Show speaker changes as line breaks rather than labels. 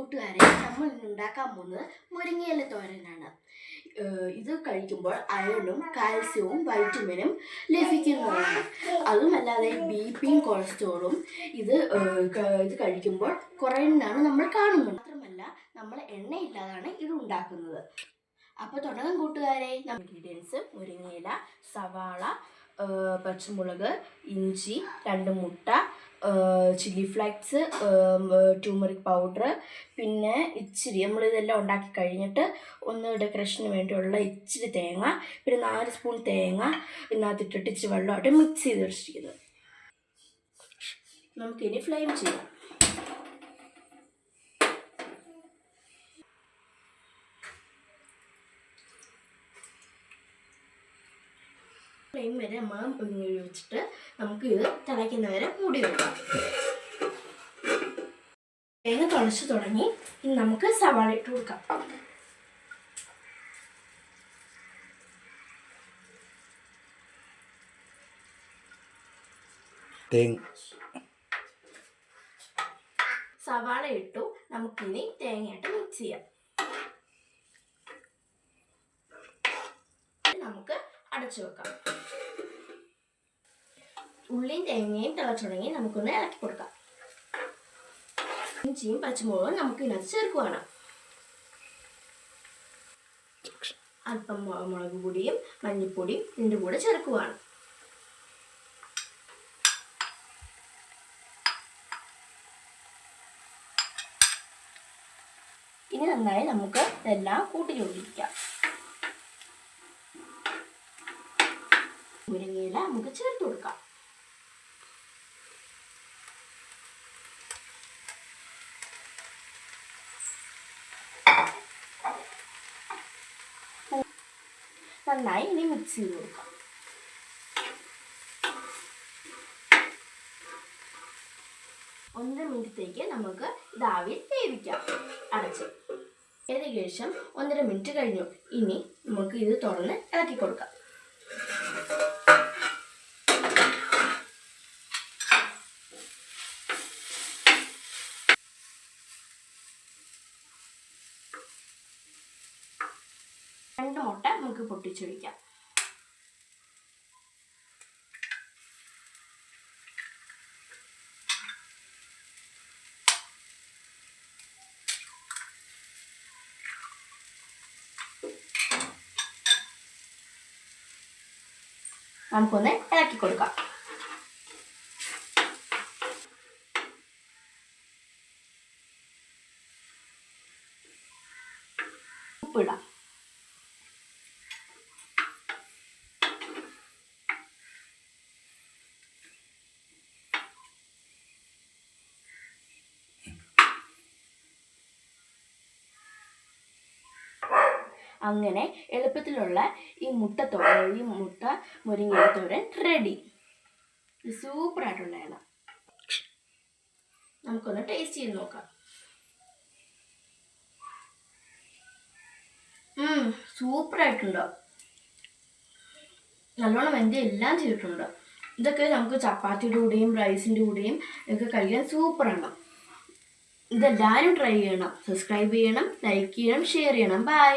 കൂട്ടുകാരെ നമ്മൾ ഉണ്ടാക്കാൻ പോകുന്നത് മുരിങ്ങയില തോരനാണ്. ഇത് കഴിക്കുമ്പോൾ അയണും കാൽസ്യവും വൈറ്റമിനും ലഭിക്കുന്നതാണ്. അതുമല്ലാതെ ബി പിയും കൊളസ്ട്രോളും ഇത് ഇത് കഴിക്കുമ്പോൾ കുറയുന്നതാണ് നമ്മൾ കാണുന്നത്. മാത്രമല്ല നമ്മൾ എണ്ണയില്ലാതാണ് ഇത് ഉണ്ടാക്കുന്നത്. അപ്പോൾ തുടങ്ങും കൂട്ടുകാരെ. ഇൻഗ്രീഡിയൻസ് മുരിങ്ങയില സവാള പച്ചമുളക് ഇഞ്ചി രണ്ട് മുട്ട ചില്ലി ഫ്ലേക്സ് ട്യൂമറിക് പൗഡർ പിന്നെ ഇച്ചിരി നമ്മൾ നമ്മളിതെല്ലാം ഉണ്ടാക്കി കഴിഞ്ഞിട്ട് ഒന്ന് ഡെക്കറേഷന് വേണ്ടിയുള്ള ഇച്ചിരി തേങ്ങ പിന്നെ നാല് സ്പൂൺ തേങ്ങ ഇതിനകത്തിട്ടിട്ട് ഇച്ചിരി വെള്ളമായിട്ട് മിക്സ് ചെയ്ത് വെച്ചിരിക്കുന്നത്. നമുക്കിനി ഫ്ലെയിം ചെയ്യാം. ഫ്ലെയിം വരെ നമ്മൾ വെച്ചിട്ട് നമുക്ക് ഇത് തിളയ്ക്കുന്നവരെ മൂടി വെക്കാം. തേങ്ങ തുളച്ച് തുടങ്ങി. ഇനി നമുക്ക് സവാള ഇട്ട് കൊടുക്കാം. സവാള ഇട്ടു. നമുക്കിനി തേങ്ങയായിട്ട് മിക്സ് ചെയ്യാം. നമുക്ക് അടച്ചു വെക്കാം. ഉള്ളിയും തേങ്ങയും തിളച്ചു തുടങ്ങി നമുക്കൊന്ന് ഇളക്കി കൊടുക്കാം. ഇഞ്ചിയും പച്ചമുളകും നമുക്ക് ഇതിനകത്ത് ചേർക്കുവാണ്. അല്പം മുളക് പൊടിയും മഞ്ഞൾപ്പൊടിയും ഇതിന്റെ കൂടെ ചേർക്കുവാണ്. ഇനി നന്നായി നമുക്ക് ഇതെല്ലാം കൂട്ടി യോജിപ്പിക്കാം. മുരിങ്ങയില നമുക്ക് ചേർത്ത് കൊടുക്കാം. നന്നായി ഇനി മിക്സ് ചെയ്ത് കൊടുക്കാം. ഒന്നര മിനിറ്റത്തേക്ക് നമുക്ക് ഇത് വേവിക്കാം. അടച്ച്. ഏകദേശം ഒന്നര മിനിറ്റ് കഴിഞ്ഞു. ഇനി നമുക്ക് ഇത് തുറന്ന് ഇളക്കി കൊടുക്കാം രണ്ട് മുട്ട നമുക്ക് പൊട്ടിച്ചൊഴിക്കാം. നമുക്കൊന്ന് ഇളക്കി കൊടുക്കാം. ഉപ്പിടാം. അങ്ങനെ എളുപ്പത്തിലുള്ള ഈ മുട്ട തോരൻ ഈ മുട്ട മുരിങ്ങ തോരൻ റെഡി സൂപ്പർ ആയിട്ടുണ്ടായിരുന്നു നമുക്കൊന്ന് ടേസ്റ്റ് ചെയ്ത് നോക്കാം. സൂപ്പർ ആയിട്ടുണ്ടോ. നല്ലോണം വെന്ത എല്ലാം ചെയ്തിട്ടുണ്ട്. ഇതൊക്കെ നമുക്ക് ചപ്പാത്തിയുടെ കൂടെയും റൈസിന്റെ കൂടെയും ഒക്കെ കഴിക്കാൻ സൂപ്പറാണ് ഇതെല്ലാവരും ട്രൈ ചെയ്യണം. സബ്സ്ക്രൈബ് ചെയ്യണം ലൈക്ക് ചെയ്യണം ഷെയർ ചെയ്യണം. ബൈ